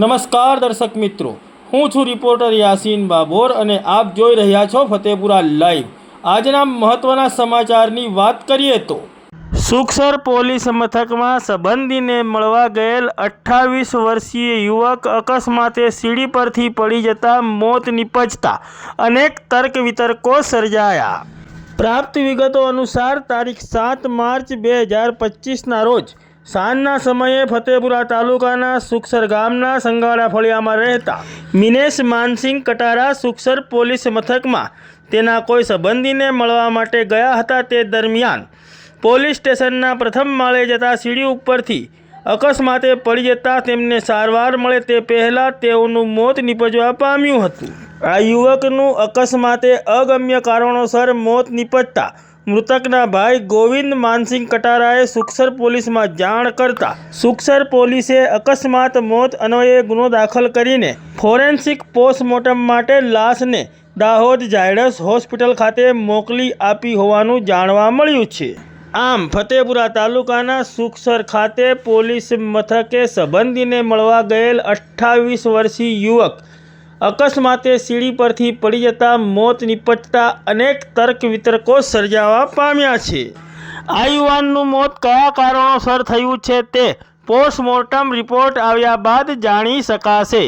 નમસ્કાર દર્શક મિત્રો. હું છું રિપોર્ટર યાસીન બાબોર અને આપ જોઈ રહ્યા છો ફતેપુરા લાઈવ. આજના મહત્વના સમાચારની વાત કરીએ તો, સુખસર પોલીસ મથકમાં સંબંધીને મળવા ગયેલ અઠ્ઠાવીસ વર્ષીય યુવક અકસ્માતે સીડી પરથી પડી જતા મોત નિપજતા અનેક તર્ક વિતર્કો સર્જાયા. પ્રાપ્ત વિગતો અનુસાર તારીખ સાત માર્ચ બે હજાર પચીસના રોજ સાંજના સમયે ફતેપુરા તાલુકાના સુખસર ગામના સંગાડા ફળિયામાં રહેતા મિનેશ માનસિંહ કટારા સુખસર પોલીસ મથકમાં તેના કોઈ સંબંધીને મળવા માટે ગયા હતા તે દરમિયાન પોલીસ સ્ટેશનના પ્રથમ માળે જતા સીડી ઉપરથી અકસ્માતે પડી જતા તેમને સારવાર મળે તે પહેલાં તેઓનું મોત નિપજવા પામ્યું હતું. આ યુવકનું અકસ્માતે અગમ્ય કારણોસર મોત નિપજતા મૃતકના ભાઈ ગોવિંદ માનસિંહ કટારાએ સુખસર પોલીસમાં જાણ કરતા સુખસર પોલીસે અકસ્માત મોત અન્વયે ગુનો દાખલ કરીને ફોરેન્સિક પોસ્ટમોર્ટમ માટે લાશને દાહોદ ઝાયડસ હોસ્પિટલ ખાતે મોકલી આપી હોવાનું જાણવા મળ્યું છે. આમ ફતેપુરા તાલુકાના સુખસર ખાતે પોલીસ મથકે સંબંધીને મળવા ગયેલ અઠ્ઠાવીસ વર્ષીય યુવક અકસ્માતે સીડી પરથી પડી જતા મોત નિપજતા અનેક તર્ક વિતર્કો સર્જાવા પામ્યા છે. આ યુવાનનું મોત કયા કારણોસર થયું છે તે પોસ્ટમોર્ટમ રિપોર્ટ આવ્યા બાદ જાણી શકાશે.